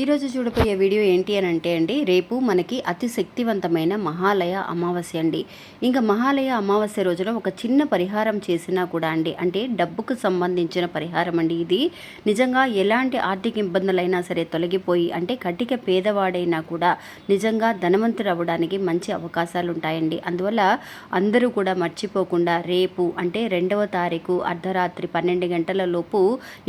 ఈరోజు చూడబోయే వీడియో ఏంటి అని అంటే అండి రేపు మనకి అతి శక్తివంతమైన మహాలయ అమావాస్య అండి. ఇంకా మహాలయ అమావాస్య రోజున ఒక చిన్న పరిహారం చేసినా కూడా అండి అంటే డబ్బుకు సంబంధించిన పరిహారం అండి ఇది. నిజంగా ఎలాంటి ఆర్థిక ఇబ్బందులైనా సరే తొలగిపోయి అంటే కటిక పేదవాడైనా కూడా నిజంగా ధనవంతుడు అవ్వడానికి మంచి అవకాశాలు ఉంటాయండి. అందువల్ల అందరూ కూడా మర్చిపోకుండా రేపు అంటే రెండవ తారీఖు అర్ధరాత్రి పన్నెండు గంటల లోపు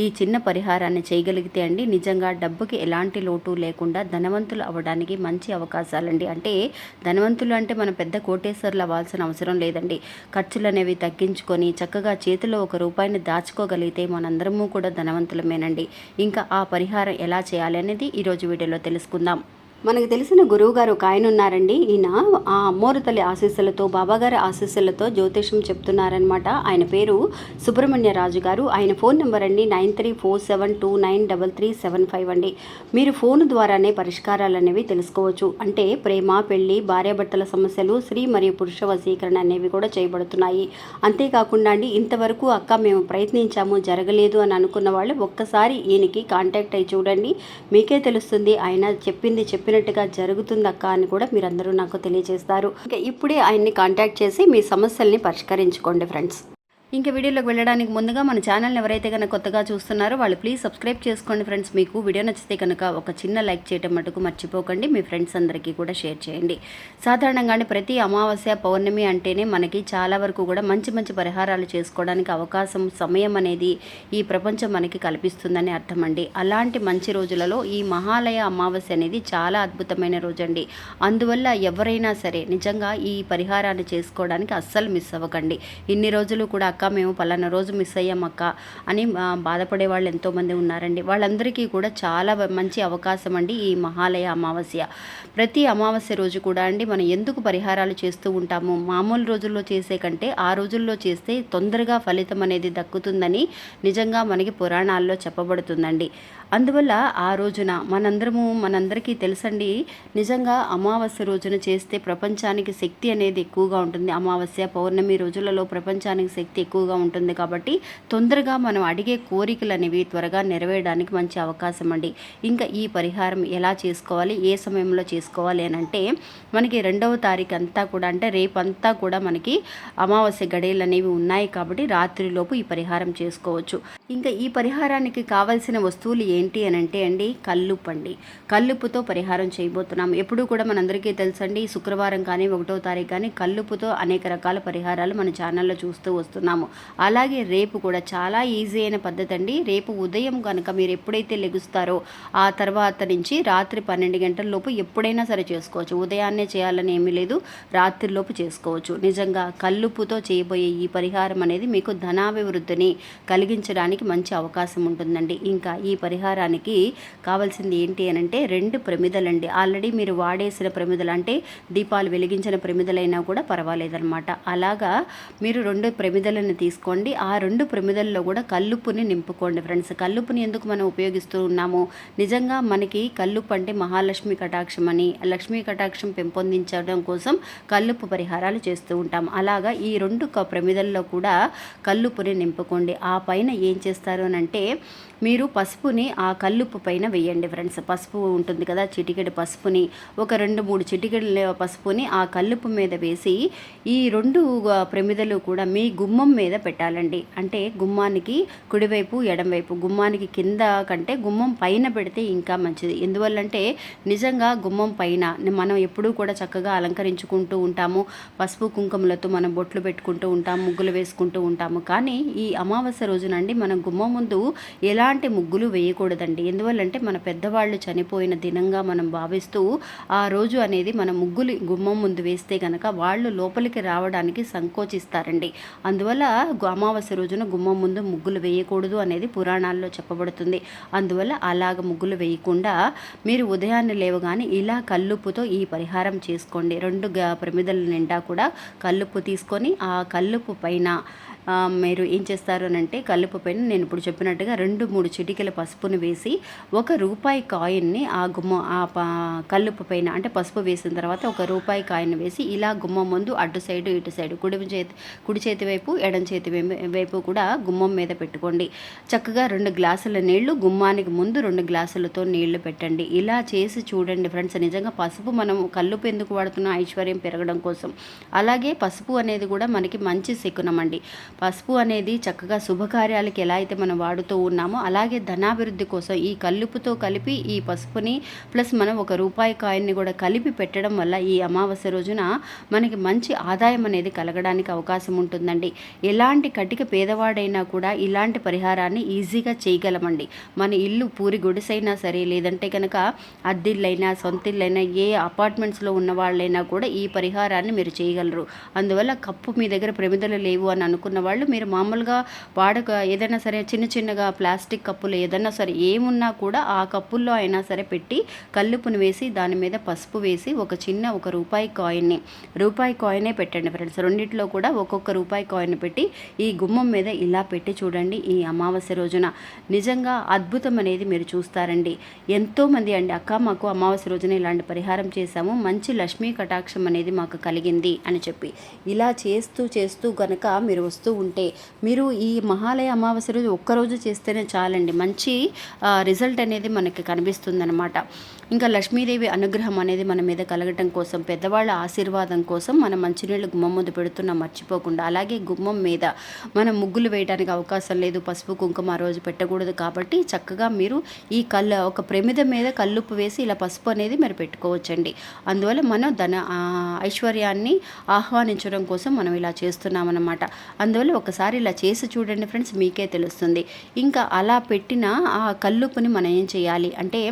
ఈ చిన్న పరిహారాన్ని చేయగలిగితే అండి నిజంగా డబ్బుకి ఎలాంటి లోటు లేకుండా ధనవంతులు అవ్వడానికి మంచి అవకాశాలండి. అంటే ధనవంతులు అంటే మనం పెద్ద కోటేశ్వర్లు అవ్వాల్సిన అవసరం లేదండి. ఖర్చులు అనేవి తగ్గించుకొని చక్కగా చేతిలో ఒక రూపాయిని దాచుకోగలిగితే మనందరము కూడా ధనవంతులమేనండి. ఇంకా ఆ పరిహారం ఎలా చేయాలి అనేది ఈరోజు వీడియోలో తెలుసుకుందాం. మనకు తెలిసిన గురువు గారు ఒక ఆయన ఉన్నారండి. ఈయన ఆ అమ్మోరు తల్లి ఆశీస్సులతో బాబాగారి ఆశీస్సులతో జ్యోతిషం చెప్తున్నారనమాట ఆయన పేరు సుబ్రహ్మణ్య రాజు గారు. ఆయన ఫోన్ నెంబర్ అండి nine three four seven two nine double three seven five అండి. మీరు ఫోన్ ద్వారానే పరిష్కారాలు అనేవి తెలుసుకోవచ్చు. అంటే ప్రేమ పెళ్ళి భార్యాభర్తల సమస్యలు స్త్రీ మరియు పురుష వశీకరణ అనేవి కూడా చేయబడుతున్నాయి. అంతేకాకుండా అండి ఇంతవరకు అక్క మేము ప్రయత్నించాము జరగలేదు అని అనుకున్న వాళ్ళు ఒక్కసారి ఈయనకి కాంటాక్ట్ అయ్యి చూడండి. మీకే తెలుస్తుంది ఆయన చెప్పింది చెప్పిన చెప్పినట్టుగా జరుగుతుందక్క అని కూడా మీరందరూ నాకు తెలియజేస్తారు. ఇంకా ఇప్పుడే ఆయన్ని కాంటాక్ట్ చేసి మీ సమస్యల్ని పరిష్కరించుకోండి ఫ్రెండ్స్ ఇంకా వీడియోలోకి వెళ్ళడానికి ముందుగా మన ఛానల్ని ఎవరైతే కనుక కొత్తగా చూస్తున్నారో వాళ్ళు ప్లీజ్ సబ్స్క్రైబ్ చేసుకోండి ఫ్రెండ్స్. మీకు వీడియో నచ్చితే కనుక ఒక చిన్న లైక్ చేయటం మటుకు మర్చిపోకండి. మీ ఫ్రెండ్స్ అందరికీ కూడా షేర్ చేయండి. సాధారణంగానే ప్రతి అమావాస్య పౌర్ణమి అంటేనే మనకి చాలా వరకు కూడా మంచి మంచి పరిహారాలు చేసుకోవడానికి అవకాశం సమయం అనేది ఈ ప్రపంచం మనకి కల్పిస్తుందని అర్థం అండి. అలాంటి మంచి రోజులలో ఈ మహాలయ అమావాస్య అనేది చాలా అద్భుతమైన రోజు అండి అందువల్ల ఎవరైనా సరే నిజంగా ఈ పరిహారాన్ని చేసుకోవడానికి అస్సలు మిస్ అవ్వకండి. ఇన్ని రోజులు కూడా అక్క మేము పలానా రోజు మిస్ అయ్యాం అక్క అని బాధపడే వాళ్ళు ఎంతోమంది ఉన్నారండి. వాళ్ళందరికీ కూడా చాలా మంచి అవకాశం అండి ఈ మహాలయ అమావాస్య. ప్రతి అమావాస్య రోజు కూడా అండి మనం ఎందుకు పరిహారాలు చేస్తూ ఉంటాము మామూలు రోజుల్లో చేసే కంటే ఆ రోజుల్లో చేస్తే తొందరగా ఫలితం అనేది దక్కుతుందని నిజంగా మనకి పురాణాల్లో చెప్పబడుతుందండి. అందువల్ల ఆ రోజున మనందరము మనందరికీ తెలుసండి నిజంగా అమావాస్య రోజున చేస్తే ప్రపంచానికి శక్తి అనేది ఎక్కువగా ఉంటుంది. అమావాస్య పౌర్ణమి రోజులలో ప్రపంచానికి శక్తి ఎక్కువగా ఉంటుంది కాబట్టి తొందరగా మనం అడిగే కోరికలు అనేవి త్వరగా నెరవేయడానికి మంచి అవకాశం అండి. ఇంకా ఈ పరిహారం ఎలా చేసుకోవాలి ఏ సమయంలో చేసుకోవాలి అని అంటే మనకి రెండవ తారీఖు అంతా కూడా అంటే రేపంతా కూడా మనకి అమావాస్య గడియలు అనేవి ఉన్నాయి కాబట్టి రాత్రిలోపు ఈ పరిహారం చేసుకోవచ్చు. ఇంకా ఈ పరిహారానికి కావాల్సిన వస్తువులు ఏంటి ఏంటి అని అంటే అండి కల్లుప్పు అండి. కల్లుప్పుతో పరిహారం చేయబోతున్నాం. ఎప్పుడూ కూడా మనందరికీ తెలుసండి శుక్రవారం కానీ ఒకటో తారీఖు కానీ కల్లుప్పుతో అనేక రకాల పరిహారాలు మన ఛానల్లో చూస్తూ వస్తున్నాము. అలాగే రేపు కూడా చాలా ఈజీ అయిన పద్ధతి అండి. రేపు ఉదయం కనుక మీరు ఎప్పుడైతే లెగుస్తారో ఆ తర్వాత నుంచి రాత్రి పన్నెండు గంటల లోపు ఎప్పుడైనా సరే చేసుకోవచ్చు. ఉదయాన్నే చేయాలని ఏమీ లేదు రాత్రిలోపు చేసుకోవచ్చు. నిజంగా కల్లుప్పుతో చేయబోయే ఈ పరిహారం అనేది మీకు ధనాభివృద్ధిని కలిగించడానికి మంచి అవకాశం ఉంటుందండి. ఇంకా ఈ పరిహారం పరిహారానికి కావాల్సింది ఏంటి అని అంటే రెండు ప్రమిదలండి. ఆల్రెడీ మీరు వాడేసిన ప్రమిదలు అంటే దీపాలు వెలిగించిన ప్రమిదలైనా కూడా పర్వాలేదన్నమాట. అలాగా మీరు రెండు ప్రమిదలను తీసుకోండి. ఆ రెండు ప్రమిదల్లో కూడా కల్లుప్పుని నింపుకోండి ఫ్రెండ్స్. కల్లుప్పుని ఎందుకు మనం ఉపయోగిస్తూ ఉన్నాము? నిజంగా మనకి కల్లుప్పు అంటే మహాలక్ష్మి కటాక్షం అని లక్ష్మీ కటాక్షం పెంపొందించడం కోసం కల్లుప్పు పరిహారాలు చేస్తూ ఉంటాం అలాగా ఈ రెండు క- ప్రమిదల్లో కూడా కల్లుప్పుని నింపుకోండి. ఆ పైన ఏం చేస్తారు అని అంటే మీరు పసుపుని ఆ కల్లుప్పు పైన వేయండి ఫ్రెండ్స్. పసుపు ఉంటుంది కదా చిటికెడు పసుపుని ఒక రెండు మూడు చిటికెడు పసుపుని ఆ కల్లుప్పు మీద వేసి ఈ రెండు ప్రమిదలు కూడా మీ గుమ్మం మీద పెట్టాలండి. అంటే గుమ్మానికి కుడివైపు ఎడంవైపు గుమ్మానికి కింద కంటే గుమ్మం పైన పెడితే ఇంకా మంచిది. ఎందువల్లంటే నిజంగా గుమ్మం పైన మనం ఎప్పుడూ కూడా చక్కగా అలంకరించుకుంటూ ఉంటాము. పసుపు కుంకుమలతో మనం బొట్లు పెట్టుకుంటూ ఉంటాము ముగ్గులు వేసుకుంటూ ఉంటాము. కానీ ఈ అమావాస్య రోజునండి మనం గుమ్మం ముందు ఎలాంటి ముగ్గులు వేయకూడదండి ఎందువల్లంటే మన పెద్దవాళ్ళు చనిపోయిన దినంగా మనం భావిస్తూ ఆ రోజు అనేది మన ముగ్గులు గుమ్మం ముందు వేస్తే కనుక వాళ్ళు లోపలికి రావడానికి సంకోచిస్తారండి. అందువల్ల అమావాస్య రోజున గుమ్మం ముందు ముగ్గులు వేయకూడదు అనేది పురాణాల్లో చెప్పబడుతుంది. అందువల్ల అలాగ ముగ్గులు వేయకుండా మీరు ఉదయాన్నే లేవగానే ఇలా కల్లుప్పుతో ఈ పరిహారం చేసుకోండి. రెండు గ ప్రమిదల నిండా కూడా కల్లుప్పు తీసుకొని ఆ కల్లుప్పు పైన మీరు ఏం చేస్తారు అంటే కల్లుపు పైన నేను ఇప్పుడు చెప్పినట్టుగా రెండు మూడు చిటికల పసుపుని కల్లుప్పును వేసి ఒక రూపాయి కాయిన్ని ఆ గుమ్మ ఆ కల్లుపు పైన అంటే పసుపు వేసిన తర్వాత ఒక రూపాయి కాయిన్ వేసి ఇలా గుమ్మం ముందు అటు సైడు ఇటు సైడు కుడి చేతి కుడి చేతి వైపు ఎడం చేతి వైపు కూడా గుమ్మం మీద పెట్టుకోండి. చక్కగా రెండు గ్లాసుల నీళ్ళు గుమ్మానికి ముందు రెండు గ్లాసులతో నీళ్ళు పెట్టండి. ఇలా చేసి చూడండి ఫ్రెండ్స్. నిజంగా పసుపు మనం కల్లుపు ఎందుకు వాడుతున్న? ఐశ్వర్యం పెరగడం కోసం. అలాగే పసుపు అనేది కూడా మనకి మంచి శకునం అండి. పసుపు అనేది చక్కగా శుభకార్యాలకి ఎలా అయితే మనం వాడుతూ ఉన్నామో అలాగే ధనాభివృద్ధి కోసం ఈ కల్లుపుతో కలిపి ఈ పసుపుని ప్లస్ మనం ఒక రూపాయి కాయిన్ని కూడా కలిపి పెట్టడం వల్ల ఈ అమావాస్య రోజున మనకి మంచి ఆదాయం అనేది కలగడానికి అవకాశం ఉంటుందండి. ఎలాంటి కటిక పేదవాడైనా కూడా ఇలాంటి పరిహారాన్ని ఈజీగా చేయగలమండి. మన ఇల్లు పూరి గుడిసైనా సరే లేదంటే కనుక అద్దిళ్ళైనా సొంతిళ్ళైనా ఏ అపార్ట్మెంట్స్లో ఉన్న వాళ్ళైనా కూడా ఈ పరిహారాన్ని మీరు చేయగలరు. అందువల్ల కప్పు మీ దగ్గర ప్రమిదలు లేవు అని అనుకున్న వాళ్ళు మీరు మామూలుగా వాడక ఏదైనా సరే చిన్న చిన్నగా ప్లాస్టిక్ కప్పులు ఏదైనా సరే ఏమున్నా కూడా ఆ కప్పుల్లో అయినా సరే పెట్టి కల్లుపుని వేసి దాని మీద పసుపు వేసి ఒక చిన్న ఒక రూపాయి కాయిన్ని రూపాయి కాయినే పెట్టండి ఫ్రెండ్స్. రెండిట్లో కూడా ఒక్కొక్క రూపాయి కాయిన్ పెట్టి ఈ గుమ్మం మీద ఇలా పెట్టి చూడండి ఈ అమావాస్య రోజున. నిజంగా అద్భుతం అనేది మీరు చూస్తారండి. ఎంతోమంది అండి అక్క మాకు అమావాస్య రోజున ఇలాంటి పరిహారం చేశాము మంచి లక్ష్మీ కటాక్షం అనేది మాకు కలిగింది అని చెప్పి. ఇలా చేస్తూ చేస్తూ కనుక మీరు వస్తూ ఉంటే మీరు ఈ మహాలయ అమావాస్య రోజు ఒక్కరోజు చేస్తేనే చాలండి. మంచి రిజల్ట్ అనేది మనకి కనిపిస్తుందన్నమాట. ఇంకా లక్ష్మీదేవి అనుగ్రహం అనేది మన మీద కలగటం కోసం పెద్దవాళ్ళ ఆశీర్వాదం కోసం మనం మంచినీళ్ళు గుమ్మం ముందు పెడుతున్నాం మర్చిపోకుండా అలాగే గుమ్మం మీద మనం ముగ్గులు వేయడానికి అవకాశం లేదు పసుపు కుంకుమ ఆ రోజు పెట్టకూడదు కాబట్టి చక్కగా మీరు ఈ కళ్ళ ఒక ప్రమిద మీద కల్లుప్పు వేసి ఇలా పసుపు అనేది మీరు పెట్టుకోవచ్చండి. అందువల్ల మనం ధన ఐశ్వర్యాన్ని ఆహ్వానించడం కోసం మనం ఇలా చేస్తున్నామన్నమాట. అందువల్ల ఒకసారి ఇలా చేసి చూడండి ఫ్రెండ్స్ మీకే తెలుస్తుంది. ఇంకా అలా పెట్టిన ఆ కల్లుపుని మనం ఏం చేయాలి అంటే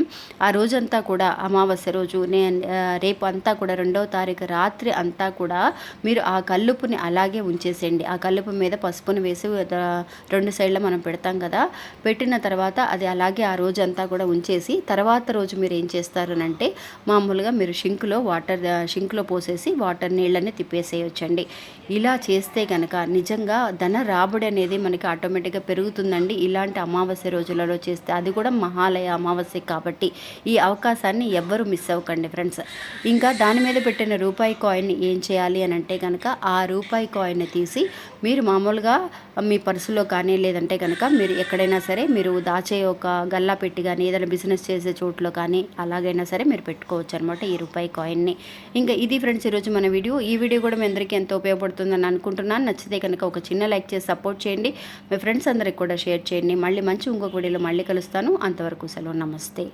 ఆ రోజంతా కూడా అమావాస్య రోజు నేను రేపు అంతా కూడా రెండవ తారీఖు రాత్రి అంతా కూడా మీరు ఆ కల్లుపుని అలాగే ఉంచేసేయండి. ఆ కల్లుపు మీద పసుపుని వేసి రెండు సైడ్ల మనం పెడతాం కదా పెట్టిన తర్వాత అది అలాగే ఆ రోజు అంతా కూడా ఉంచేసి తర్వాత రోజు మీరు ఏం చేస్తారు అంటే మామూలుగా మీరు షింక్లో వాటర్ షింక్లో పోసేసి వాటర్ నీళ్ళని తిప్పేసేయొచ్చండి. ఇలా చేస్తే కనుక నిజంగా ధన రాబడి అనేది మనకి ఆటోమేటిక్గా పెరుగుతుందండి. ఇలాంటి అమావాస్య రోజులలో చేస్తే అది కూడా మహాలయ అమావాస్య కాబట్టి ఈ అవకాశం అవకాశాన్ని ఎవ్వరూ మిస్ అవ్వకండి ఫ్రెండ్స్. ఇంకా దాని మీద పెట్టిన రూపాయి కాయిన్ ఏం చేయాలి అని అంటే కనుక ఆ రూపాయి కాయిన్ తీసి మీరు మామూలుగా మీ పర్సులో కానీ లేదంటే కనుక మీరు ఎక్కడైనా సరే మీరు దాచే ఒక గల్లా పెట్టి కానీ ఏదైనా బిజినెస్ చేసే చోట్లో కానీ అలాగైనా సరే మీరు పెట్టుకోవచ్చు అనమాట ఈ రూపాయి కాయిన్ని ఇంకా ఇది ఫ్రెండ్స్ ఈరోజు మన వీడియో. ఈ వీడియో కూడా మీ అందరికీ ఎంతో ఉపయోగపడుతుందని అనుకుంటున్నాను. నచ్చితే కనుక ఒక చిన్న లైక్ చేసి సపోర్ట్ చేయండి. మీ ఫ్రెండ్స్ అందరికి కూడా షేర్ చేయండి. మళ్ళీ మంచి ఇంకొక వీడియోలో మళ్ళీ కలుస్తాను. అంతవరకు సెలవు. నమస్తే.